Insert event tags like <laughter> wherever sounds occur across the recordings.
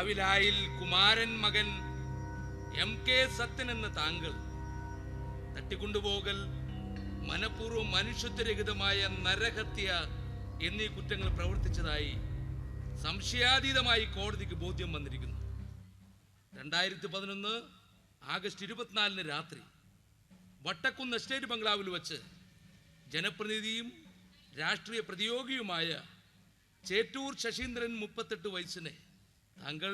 കാവിലായിൽ കുമാരൻ മകൻ M K Sathyan എന്ന താങ്കൾ തട്ടിക്കൊണ്ടുപോകൽ മനഃപൂർവം മനുഷ്യത്വരഹിതമായ നരഹത്യ എന്നീ കുറ്റങ്ങൾ പ്രവർത്തിച്ചതായി സംശയാതീതമായി കോടതിക്ക് ബോധ്യം വന്നിരിക്കുന്നു. രണ്ടായിരത്തി പതിനൊന്ന് ആഗസ്റ്റ് ഇരുപത്തിനാലിന് രാത്രി വട്ടക്കുന്ന് എസ്റ്റേറ്റ് ബംഗ്ലാവിൽ വച്ച് ജനപ്രതിനിധിയും രാഷ്ട്രീയ പ്രതിയോഗിയുമായ ചേറ്റൂർ ശശീന്ദ്രൻ മുപ്പത്തെട്ട് വയസ്സിനെ താങ്കൾ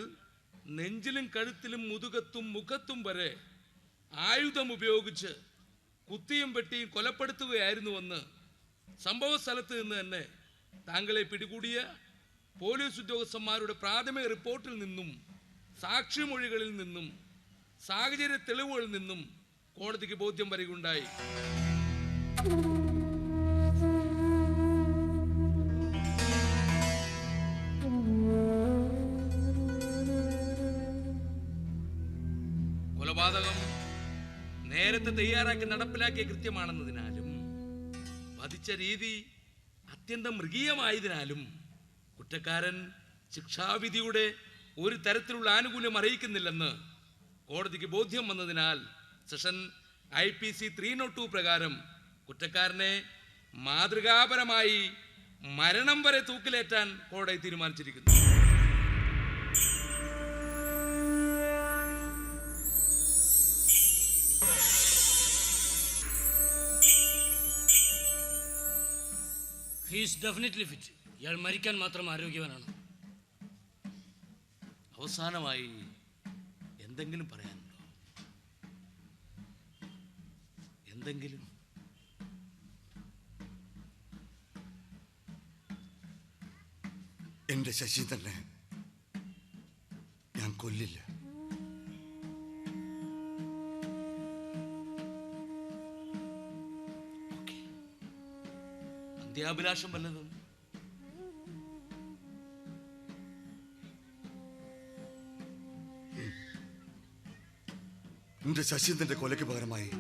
നെഞ്ചിലും കഴുത്തിലും മുതുകത്തും മുഖത്തും വരെ ആയുധം ഉപയോഗിച്ച് കുത്തിയും വെട്ടിയും കൊലപ്പെടുത്തുകയായിരുന്നുവെന്ന് സംഭവ സ്ഥലത്ത് നിന്ന് തന്നെ താങ്കളെ പിടികൂടിയ പോലീസ് ഉദ്യോഗസ്ഥന്മാരുടെ പ്രാഥമിക റിപ്പോർട്ടിൽ നിന്നും സാക്ഷിമൊഴികളിൽ നിന്നും സാഹചര്യ തെളിവുകളിൽ നിന്നും കോടതിക്ക് ബോധ്യം വരികയുണ്ടായി. കൊലപാതകം നേരത്തെ തയ്യാറാക്കി നടപ്പിലാക്കിയ കൃത്യമാണെന്നതിനാലും വധിച്ച രീതി അത്യന്തം മൃഗീയമായതിനാലും കുറ്റക്കാരൻ ശിക്ഷാവിധിയുടെ ഒരു തരത്തിലുള്ള ആനുകൂല്യം അറിയിക്കുന്നില്ലെന്ന് കോടതിക്ക് ബോധ്യം വന്നതിനാൽ section I P C three nought two പ്രകാരം കുറ്റക്കാരനെ മാതൃകാപരമായി മരണം വരെ തൂക്കിലേറ്റാൻ കോടതി തീരുമാനിച്ചിരിക്കുന്നു. ഹീസ് ഡെഫിനറ്റ്ലി ഫിറ്റ് ഇയാൾ മരിക്കാൻ മാത്രം ആരോഗ്യവാനാണ്. അവസാനമായി എന്തെങ്കിലും പറയാനുണ്ടോ? എന്തെങ്കിലും? എന്റെ തന്നെ ഞാൻ കൊല്ലില്ല. അന്ത്യാഭിലാഷം വല്ലതും? എന്റെ ശശീന്ദ്രന്റെ കൊലയ്ക്ക് പകരമായി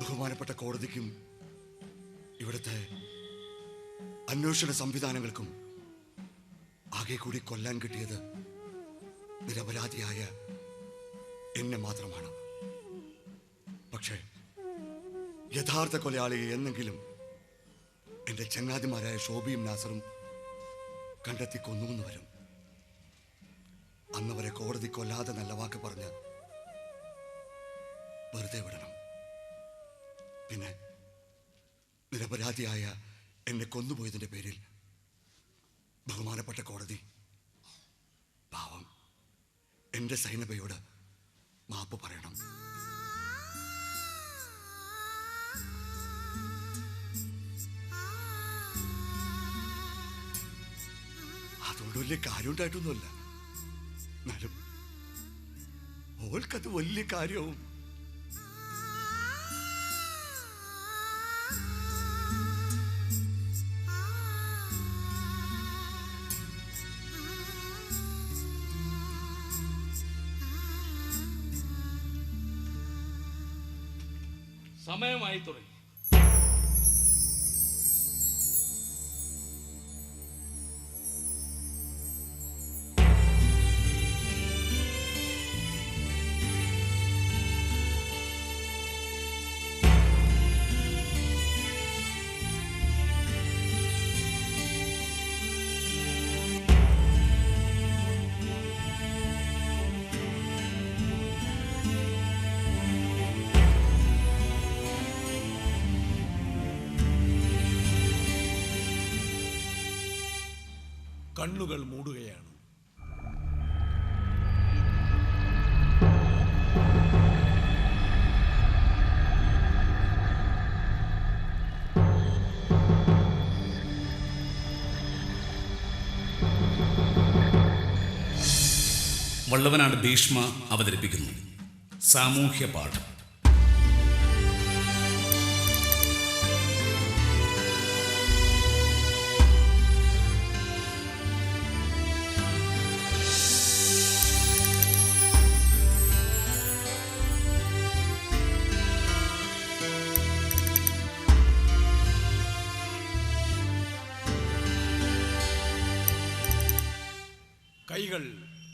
ബഹുമാനപ്പെട്ട കോടതിക്കും ഇവിടുത്തെ അന്വേഷണ സംവിധാനങ്ങൾക്കും ആകെ കൂടി കൊല്ലാൻ കിട്ടിയത് നിരപരാധിയായ എന്നെ മാത്രമാണ്. പക്ഷേ യഥാർത്ഥ കൊലയാളിയെ എന്നെങ്കിലും എന്റെ ചങ്ങാതിമാരായ ഷോബിയും നാസറും കണ്ടെത്തി കൊന്നുവെന്ന് വരും. അന്നവരെ കോടതി കൊല്ലാതെ നല്ല വാക്ക് പറഞ്ഞ് വെറുതെ വിടണം. പിന്നെ നിരപരാധിയായ എന്നെ കൊന്നുപോയതിന്റെ പേരിൽ ബഹുമാനപ്പെട്ട കോടതി പാവം എന്റെ സൈനബയോട് മാപ്പ് പറയണം. വലിയ കാര്യം ഉണ്ടായിട്ടൊന്നുമല്ല എന്നാലും ഓൾക്കത് വലിയ കാര്യവും സമയമായി തുടങ്ങി. കണ്ണുകൾ മൂടുകയാണ്. വള്ളവനാട് ഭീഷ്മ അവതരിപ്പിക്കുന്നു സാമൂഹ്യ പാഠം കൈകൾ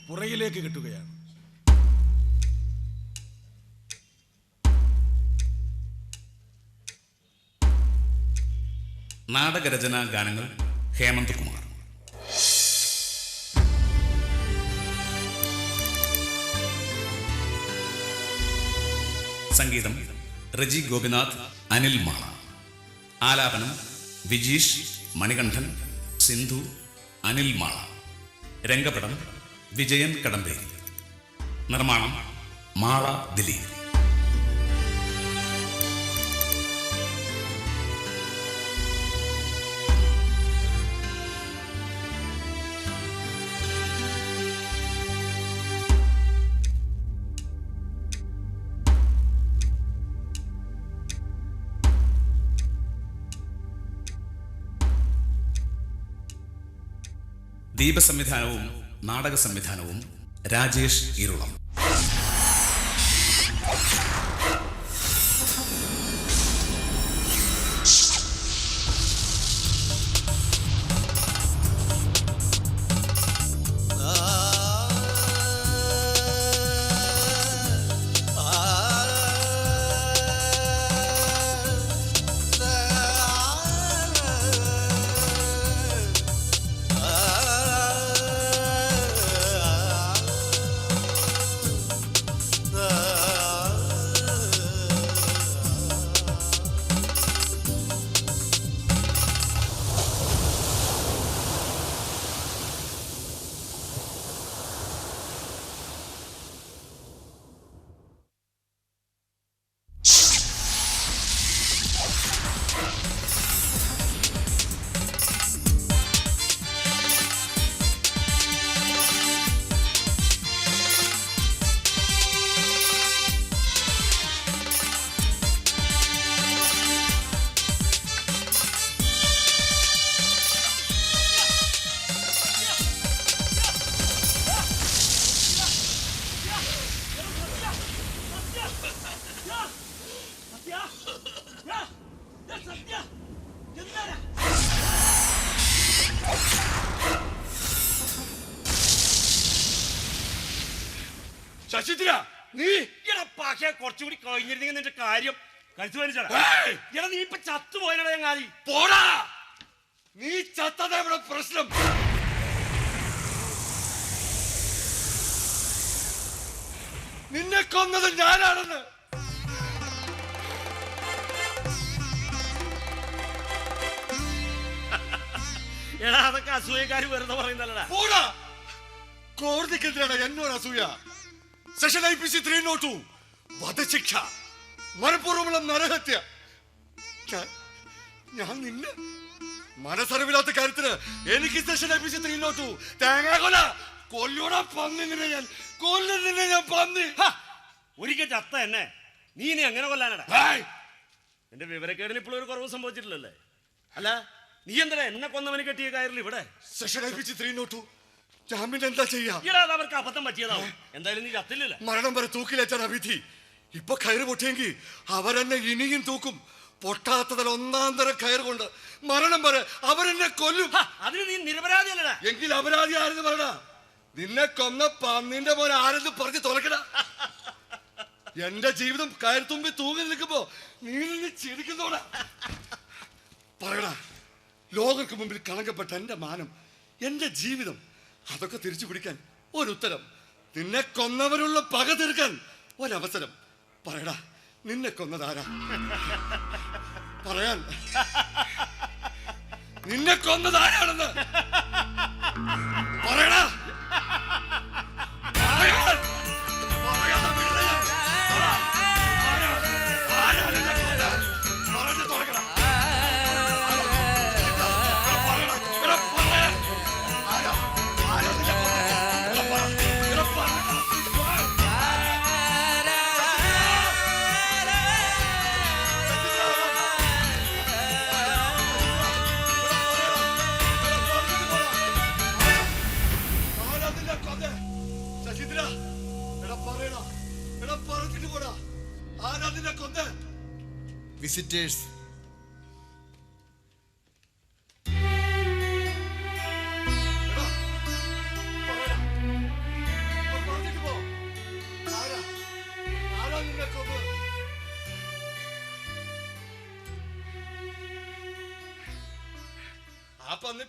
പുറകിലേക്ക് കിട്ടുകയാണ്. നാടകരചനാ ഗാനങ്ങൾ ഹേമന്ത് കുമാർ. സംഗീതം റജി ഗോപിനാഥ് അനിൽ മാള. ആലാപനം വിജീഷ് മണികണ്ഠൻ സിന്ധു അനിൽ മാള. രംഗപടം വിജയൻ കടമ്പേരി. നിർമ്മാണം മാള ദിലീപ്. ദീപ സംവിധാനവും നാടക സംവിധാനവും രാജേഷ് ഇരുളം. കുറച്ചുകൂടി കഴിഞ്ഞിരുന്നെങ്കിൽ നിന്റെ കാര്യം കഴിച്ചു! എടാ നീ ഇപ്പൊ ചത്തുപോയനടാ ചങ്ങാതി. പോടാ! നീ ചത്തതാ ഇവിടെ പ്രശ്നം. നിന്നെ കൊന്നത് ഞാനാണെന്ന്. എടാ അതൊക്കെ അസൂയക്കാര് വെറുതെ പറയുന്നല്ലടാ കോടതിക്കെതിരാണ് എന്നോട് അസൂയ. Section I P C three nought വധശിക്ഷ. മനഃപൂർവമുള്ള നരഹത്യ. ഞാൻ നിന്നെ മനസ്സറിവില്ലാത്ത കാര്യത്തിന് എനിക്ക് section I P C three nought. തേങ്ങാ കൊല. കൊല്ലോട പന്നി നിന്നെ ഞാൻ. കൊല്ലുന്നില്ല ഞാൻ പന്നി! ഒരിക്കൽ ചത്ത എന്നെ. നീ ഇനി അങ്ങനെ കൊല്ലാനടാ! എന്റെ വിവരക്കേടിന് ഇപ്പോഴും ഒരു കുറവ് സംഭവിച്ചിട്ടില്ലല്ലേ? അല്ല നീ എന്താ എന്നെ കൊന്നവന് കെട്ടിയ കയറിൽ ഇവിടെ? Section I P C three nought. ഞാൻ എന്താ ചെയ്യാ? അവർക്ക് അബദ്ധം പറ്റിയതാവും. എന്തായാലും നീ കത്തില്ലല്ലേ മരണം വരെ തൂക്കിലേറ്റാണ് വിധി. ഇപ്പൊ കയറ് പൊട്ടിയെങ്കിൽ അവരെന്നെ ഇനിയും തൂക്കും. പൊട്ടാത്തതിൽ ഒന്നാം തരം കയറ് കൊണ്ട് മരണം വരെ അവരെന്നെ കൊല്ലും. അതിന് നീ നിരപരാധിയല്ലടാ. എങ്കിൽ അപരാധി ആരെന്ന് പറയണ നിന്നെ കൊന്ന പന്നിന്റെ പോലെ ആരെന്ന് പറഞ്ഞ് തുറക്കട. എന്റെ ജീവിതം കയർത്തുമ്പി തൂങ്ങി നിൽക്കുമ്പോ നീ നിന്ന് ചിരിക്കുന്നോടാ. പറയടാ ലോകർക്ക് മുമ്പിൽ കളങ്കപ്പെട്ട എന്റെ മാനം എന്റെ ജീവിതം അതൊക്കെ തിരിച്ചു പിടിക്കാൻ ഒരു ഉത്തരം. നിന്നെ കൊന്നവരുള്ള പക തീർക്കാൻ ഒരവസരം. പറയടാ നിന്നെ കൊന്നതാരാ? പറയാൻ. <laughs> നിന്നെ കൊന്നതാരാണെന്ന്? വിസിറ്റേഴ്സ്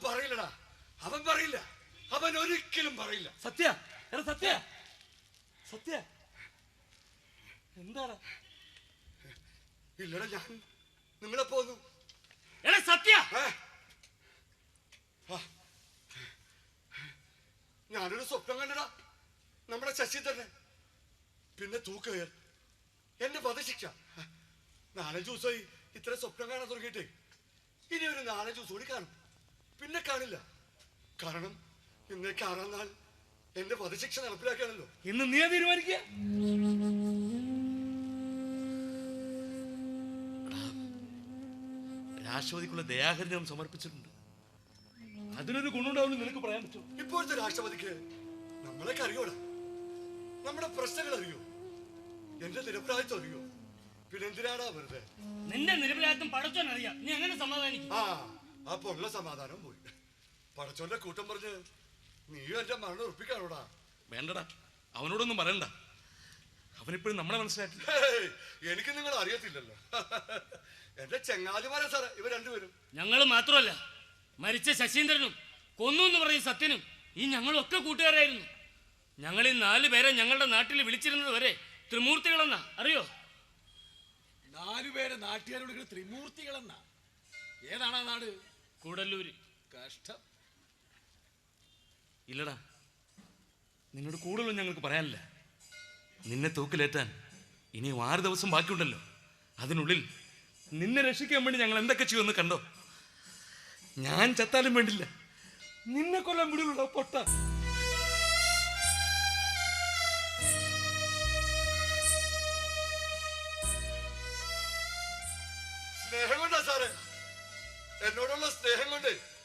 പറയില്ലടാ. അവൻ പറയില്ല. അവൻ പറയില്ല. സത്യ. എടാ ഇല്ലടാ ഞാൻ. നിങ്ങളെ പോന്നു. എടാ സത്യ? ഞാനൊരു സ്വപ്നം കണ്ടടാ നമ്മുടെ ശശി തന്നെ. പിന്നെ തൂക്കുകയർ എന്റെ വധശിക്ഷ. നാലഞ്ച് ദിവസമായി ഇത്ര സ്വപ്നം കാണാൻ തുടങ്ങിയിട്ടേ. ഇനി ഒരു നാലഞ്ച് ദിവസം കൂടി കാണും. പിന്നെ കാണില്ല. കാരണം ഇന്നേക്ക് ആറാം നാൾ എന്റെ വധശിക്ഷ നടപ്പിലാക്കുകയാണല്ലോ. ഇന്ന് നീ തീരുമാനിക്കുക? രാഷ്ട്രപതിക്കുള്ള ദയാഹരണം സമർപ്പിച്ചിട്ടുണ്ട്. അതിനൊരു ഗുണമുണ്ടാവും നിനക്ക് പറയാൻ പറ്റും ഇപ്പോഴത്തെ രാഷ്ട്രപതിക്ക് നമ്മളൊക്കെ അറിയോടാ നമ്മുടെ പ്രശ്നങ്ങൾ അറിയോ എന്റെ നിരപരാധിത്വം അറിയോ പിന്നെ എന്തിനാടാ വെറുതെ? നിന്റെ നിരപരാധിത്വം പടച്ചോൻ അറിയാം. നീ അങ്ങനെ സമാധാനിക്കും. ആ അപ്പൊ ഉള്ള സമാധാനം പോയി. പടച്ചോന്റെ കൂട്ടം പറഞ്ഞ് നീയും എന്റെ മരണം ഉറപ്പിക്കാണോടാ വേണ്ടടാ. അവനോടൊന്നും പറയണ്ട. അവനിപ്പോഴും നമ്മളെ മനസ്സിലാക്കി എനിക്ക് നിങ്ങൾ അറിയത്തില്ലല്ലോ. എന്റെ ചെങ്ങാതിമാരെ സാറേ. ഇവർ രണ്ടുപേരും. ഞങ്ങൾ മാത്രമല്ല മരിച്ച ശശീന്ദ്രനും കൊന്നു എന്ന് പറയും സത്യനും ഈ ഞങ്ങളൊക്കെ കൂട്ടുകാരായിരുന്നു. ഞങ്ങൾ ഈ നാല് പേരെ ഞങ്ങളുടെ നാട്ടിൽ വിളിച്ചിരുന്നത് വരെ ത്രിമൂർത്തികളെന്നാ. അറിയോ? നാലുപേരെ നാട്ടുകാരോട് വിളിക്കുന്ന ത്രിമൂർത്തികളെന്ന. ഏതാണ് ആ നാട്? കൂടല്ലൂര്. കഷ്ടം. ഇല്ലടാ നിന്നോട് കൂടുതലൊന്നും ഞങ്ങൾക്ക് പറയാനില്ല. നിന്നെ തൂക്കിലേറ്റാൻ ഇനിയും ആറ് ദിവസം ബാക്കിയുണ്ടല്ലോ. അതിനുള്ളിൽ നിന്നെ രക്ഷിക്കാൻ വേണ്ടി ഞങ്ങൾ എന്തൊക്കെ ചെയ്യുമെന്ന് കണ്ടോ? ഞാൻ ചത്താലും വേണ്ടില്ല. നിന്നെ കൊല്ലാൻ വിടുള്ളൂ പൊട്ട? സ്നേഹം കൊണ്ടാ സാറേ. എന്നോടുള്ള സ്നേഹം കൊണ്ട്.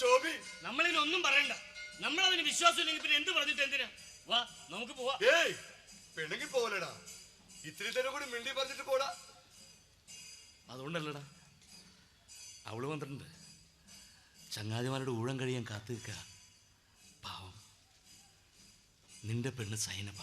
ശോഭി. നമ്മളിനൊന്നും പറയണ്ട. നമ്മളതിന് വിശ്വാസം ഇല്ലെങ്കിൽ പിന്നെ എന്ത് പറഞ്ഞിട്ട് എന്തിനാ? വാ നമുക്ക് പോവാ. ഏയ് പെണ്ണുങ്ങി പോവലടാ ഇത്തിരി നേരം കൂടി മിണ്ടി പറഞ്ഞിട്ട് പോടാ. അതുകൊണ്ടല്ലടാ. അവൾ വന്നിട്ടുണ്ട്. ചങ്ങാതിമാരുടെ ഊഴം കഴിയാൻ കാത്തു നിൽക്കുക പാവം. നിന്റെ പെണ്ണ് സൈനബ